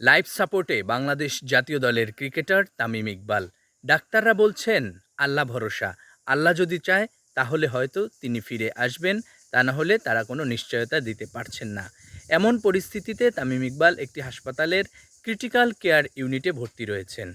Life সাপোর্টে বাংলাদেশ জাতীয় দলের ক্রিকেটার তামিম ইকবাল। ডাক্তাররা বলছেন, আল্লাহ ভরসা। আল্লাহ যদি চায়, তাহলে হয়তো তিনি ফিরে আসবেন। তা না হলে তারা কোনো নিশ্চয়তা দিতে পারছেন না। এমন পরিস্থিতিতে তামিম ইকবাল একটি হাসপাতালের ক্রিটিক্যাল কেয়ার ইউনিটে ভর্তি রয়েছেন।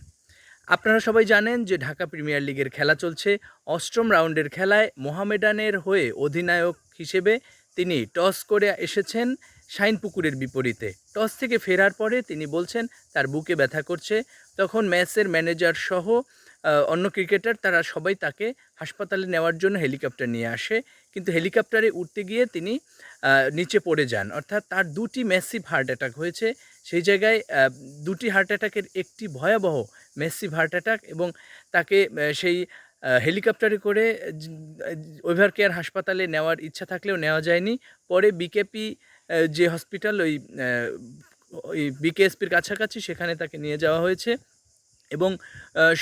আপনারা সবাই জানেন যে ঢাকা প্রিমিয়ার লিগের খেলা চলছে। অষ্টম রাউন্ডের খেলায় মোহামেডানের হয়ে অধিনায়ক হিসেবে তিনি টস করে এসেছেন। শাইনপুকুরের বিপরীতে। টস থেকে ফেরার পরে তিনি বলছেন, তার বুকে ব্যথা করছে। তখন ম্যাচের ম্যানেজার সহ অন্য ক্রিকেটার তারা সবাই তাকে হাসপাতালে নেওয়ার জন্য হেলিকপ্টার নিয়ে আসে। কিন্তু হেলিকপ্টারে উঠতে গিয়ে তিনি নিচে পড়ে যান। অর্থাৎ তার দুটি ম্যাসিভ হার্ট অ্যাটাক হয়েছে। সেই জায়গায় দুটি হার্ট অ্যাটাকের একটি ভয়াবহ ম্যাসিভ হার্ট অ্যাটাক এবং তাকে সেই হেলিকপ্টারে করে ওভার কেয়ার হাসপাতালে নেওয়ার ইচ্ছা থাকলেও নেওয়া যায়নি। পরে বিকেপি যে হসপিটাল, ওই ওই বিকেএসপির কাছাকাছি সেখানে তাকে নিয়ে যাওয়া হয়েছে এবং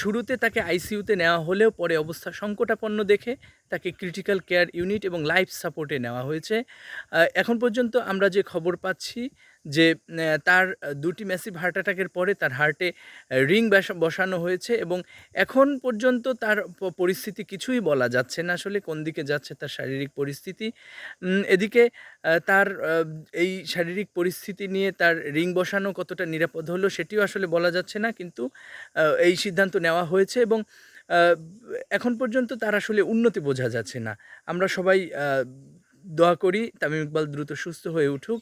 শুরুতে তাকে আইসিইউতে নেওয়া হলেও পরে অবস্থা সংকটাপন্ন দেখে তাকে ক্রিটিক্যাল কেয়ার ইউনিট এবং লাইফ সাপোর্টে নেওয়া হয়েছে। এখন পর্যন্ত আমরা যে খবর পাচ্ছি যে তার দুটি ম্যাসিভ হার্ট অ্যাটাকের পরে তার হার্টে রিং বসানো হয়েছে এবং এখন পর্যন্ত তার পরিস্থিতি কিছুই বলা যাচ্ছে না আসলে কোন দিকে যাচ্ছে তার শারীরিক পরিস্থিতি। এদিকে তার এই শারীরিক পরিস্থিতি নিয়ে তার রিং বসানো কতটা নিরাপদ হলো সেটিও আসলে বলা যাচ্ছে না কিন্তু এই সিদ্ধান্ত নেওয়া হয়েছে এবং এখন পর্যন্ত তার আসলে উন্নতি বোঝা যাচ্ছে না। আমরা সবাই দোয়া করি তামিম ইকবাল দ্রুত সুস্থ হয়ে উঠুক।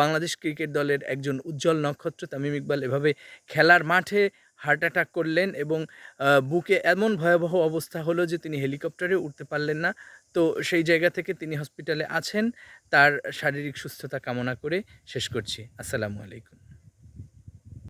বাংলাদেশ ক্রিকেট দলের একজন উজ্জ্বল নক্ষত্র তামিম ইকবাল এভাবে খেলার মাঠে হার্ট অ্যাটাক করলেন এবং বুকে এমন ভয়াবহ অবস্থা হলো যে তিনি হেলিকপ্টারে উঠতে পারলেন না। তো সেই জায়গা থেকে তিনি হসপিটালে আছেন। তার শারীরিক সুস্থতা কামনা করে শেষ করছি। আসসালামু আলাইকুম।